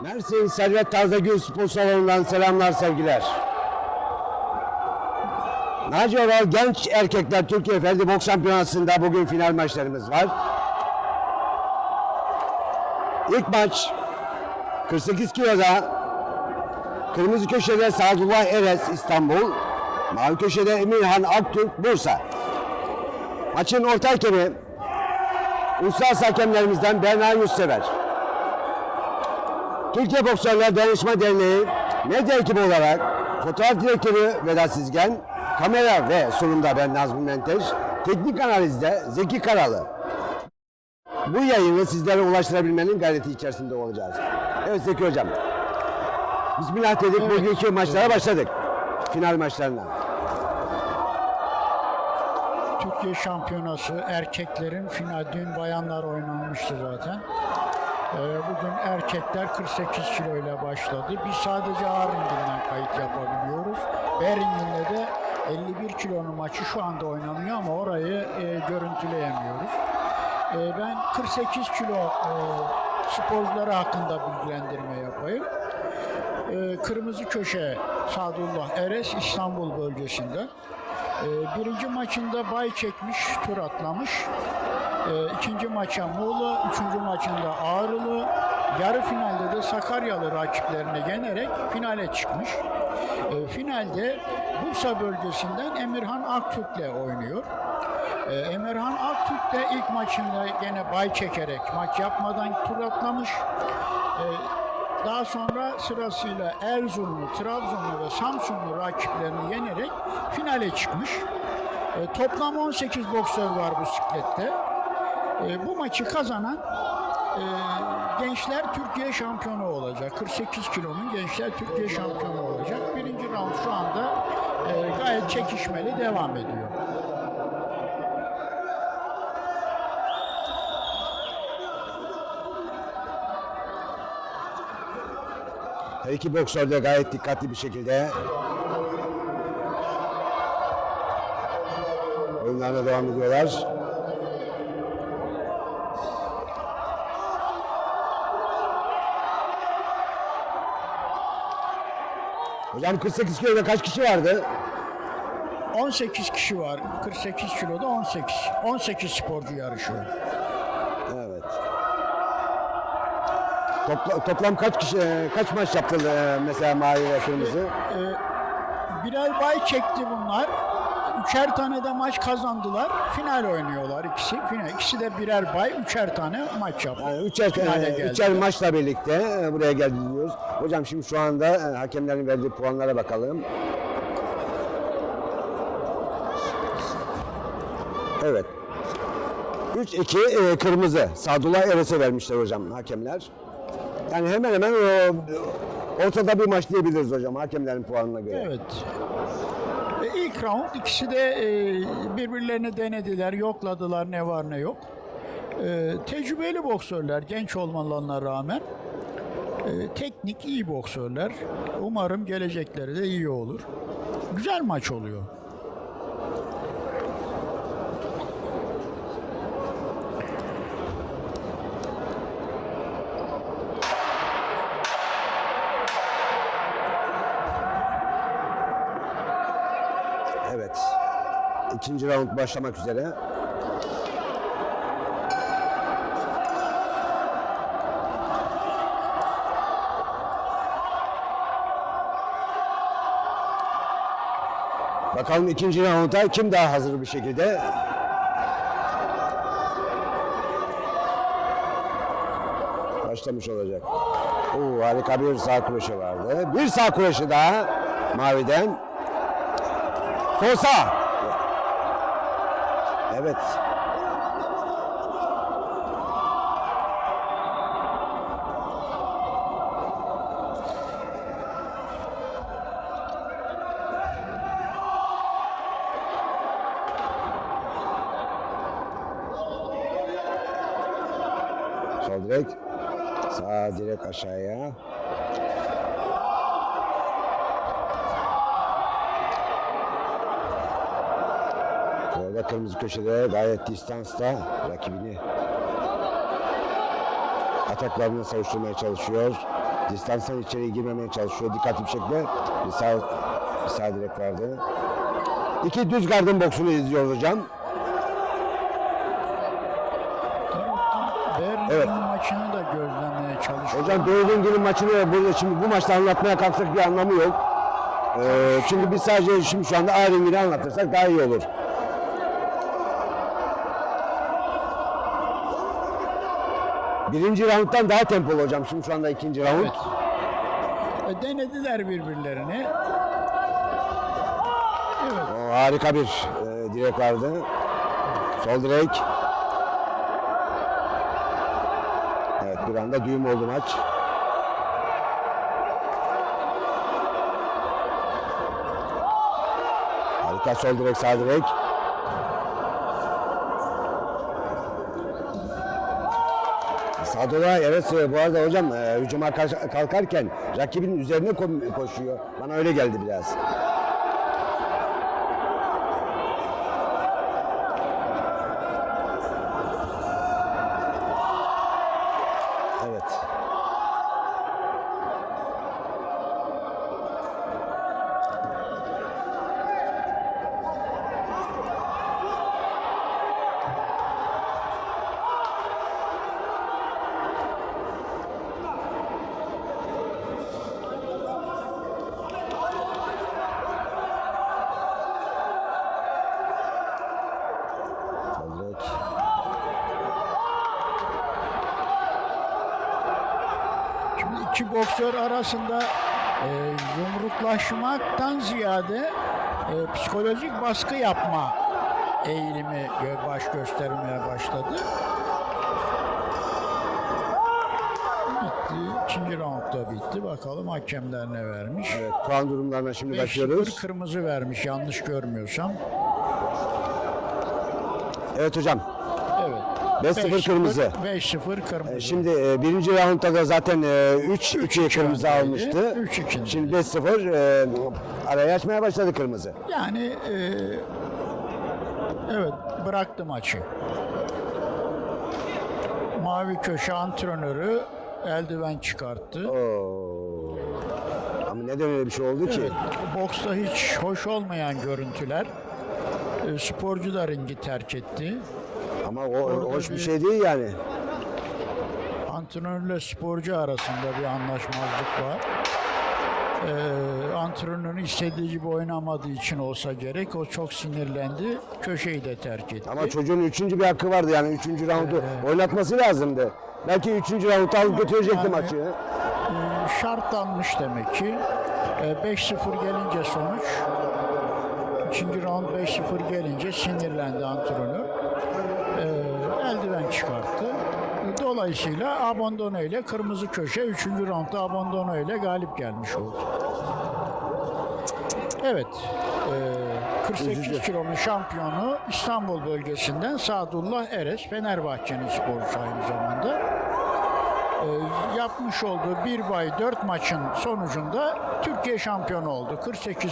Mersin Servet Tazegül Spor Salonu'ndan selamlar sevgiler. Naci Oral Genç Erkekler Türkiye Ferdi Boks Şampiyonası'nda bugün final maçlarımız var. İlk maç 48 kiloda Kırmızı köşede Sadullah Eres İstanbul, mavi köşede Emirhan Aktürk Bursa. Maçın orta hakemi uluslararası hakemlerimizden Berna Yurtsever. Türkiye Boksörler Dayanışma Derneği medya ekibi olarak fotoğraf direktörü Vedat Sizgen, kamera ve sunumda ben Nazmi Menteş, teknik analizde Zeki Karalı. Bu yayını sizlere ulaştırabilmenin gayreti içerisinde olacağız. Evet Zeki Hocam. Bismillah dedik bugünkü maçlara başladık. Final maçlarına. Türkiye Şampiyonası erkeklerin final dün bayanlar oynanmıştı zaten. Ee, bugün erkekler 48 kilo ile başladı. Biz sadece ağır ringinden kayıt yapabiliyoruz. B ringinde de 51 kilonun maçı şu anda oynanıyor ama orayı e, görüntüleyemiyoruz. E, ben 48 kilo e, sporcuları hakkında bilgilendirme yapayım. E, Kırmızı Köşe Sadullah Eres İstanbul bölgesinde. E, birinci maçında bay çekmiş, tur atlamış. E, ikinci maça Muğla, üçüncü maçında Ağrılı, yarı finalde de Sakaryalı rakiplerini yenerek finale çıkmış. E, finalde Bursa bölgesinden Emirhan Aktürk'le oynuyor. E, Emirhan Aktürk de ilk maçında gene bay çekerek maç yapmadan tur atlamış. E, daha sonra sırasıyla Erzurumlu, Trabzonlu ve Samsunlu rakiplerini yenerek finale çıkmış. E, toplam 18 boksör var bu siklette. E, bu maçı kazanan e, gençler Türkiye şampiyonu olacak. 48 kilonun gençler Türkiye şampiyonu olacak. Birinci round şu anda e, gayet çekişmeli devam ediyor. İki boksör de gayet dikkatli bir şekilde oyunlarına devam ediyorlar. Hocam 48 kiloda kaç kişi vardı? 18 kişi var. 48 kiloda 18. 18 sporcu yarışıyor. Evet. Topla- toplam kaç kişi e, kaç maç yaptı e, mesela mavi ve kırmızı? Birer bay çekti bunlar. Üçer tane de maç kazandılar. Final oynuyorlar ikisi. Final. İkisi de birer bay, üçer tane maç yaptı. Yani üçer, e, üçer maçla birlikte e, buraya geldi diyoruz. Hocam şimdi şu anda e, hakemlerin verdiği puanlara bakalım. Evet. 3-2 e, kırmızı. Sadullah Eres'e vermişler hocam hakemler. Yani hemen hemen o, ortada bir maç diyebiliriz hocam hakemlerin puanına göre. Evet. E, İlk round ikisi de e, birbirlerini denediler, yokladılar ne var ne yok. E, tecrübeli boksörler, genç olmalarına rağmen e, teknik iyi boksörler. Umarım gelecekleri de iyi olur. Güzel maç oluyor. Evet. İkinci round başlamak üzere. Bakalım ikinci rounda kim daha hazır bir şekilde? Başlamış olacak. Oo, harika bir sağ kuraşı vardı. Bir sağ kuraşı daha maviden. Fosa. Evet. Sol direk. Sağ direk aşağıya. Orada kırmızı köşede gayet distansta rakibini ataklarını savuşturmaya çalışıyor. Distanstan içeriye girmemeye çalışıyor. Dikkatli bir şekilde bir sağ, bir sağ direk vardı. İki düz gardın boksunu izliyoruz hocam. Berlin Evet. maçını da gözlemlemeye çalışıyor. Hocam günün maçını burada şimdi bu maçta anlatmaya kalksak bir anlamı yok. Ee, çünkü biz sadece şimdi şu anda A anlatırsak daha iyi olur. Birinci rounddan daha tempolu hocam. Şimdi şu anda ikinci round. Evet. E, denediler birbirlerini. Evet. O harika bir e, direk vardı. Sol direk. Evet bir anda düğüm oldu maç. Harika sol direk sağ direk. Sadola evet e, bu arada hocam e, hücuma kalkarken rakibinin üzerine ko- koşuyor. Bana öyle geldi biraz. Evet. Sol direk. Şimdi iki boksör arasında e, yumruklaşmaktan ziyade e, psikolojik baskı yapma eğilimi baş göstermeye başladı. Bitti. İkinci roundda bitti. Bakalım hakemler ne vermiş. Evet, puan durumlarına şimdi 5-0 bakıyoruz. kırmızı vermiş yanlış görmüyorsam. Evet hocam. Evet. 5-0 5-0 kırmızı. 5-0 kırmızı. Şimdi e, birinci roundda da zaten 3 Üç 2 iki kırmızı almıştı. Üç iki. Şimdi 5-0 e, araya açmaya başladı kırmızı. Yani e, evet bıraktı maçı. Mavi köşe antrenörü eldiven çıkarttı. Oo. Ama neden öyle bir şey oldu ki? Evet, boksta hiç hoş olmayan görüntüler. E, sporcu da ringi terk etti. Ama o Orada hoş bir şey değil yani. Antrenörle sporcu arasında bir anlaşmazlık var. Ee, antrenörün istediği gibi oynamadığı için olsa gerek. O çok sinirlendi. Köşeyi de terk etti. Ama çocuğun üçüncü bir hakkı vardı yani üçüncü roundu oynatması lazımdı. Belki üçüncü roundu alıp götürecekti yani- maçı. Ee, şartlanmış demek ki. Ee, 5-0 gelince sonuç. İkinci round 5-0 gelince sinirlendi antrenör. Ee, eldiven çıkarttı. Dolayısıyla Abandono ile kırmızı köşe 3. roundda Abandono ile galip gelmiş oldu. Evet. ee, 48 Üzücü. kilonun şampiyonu İstanbul bölgesinden Sadullah Eres, Fenerbahçe'nin sporcusu aynı zamanda. Ee, yapmış olduğu 1 bay 4 maçın sonucunda Türkiye şampiyonu oldu. 48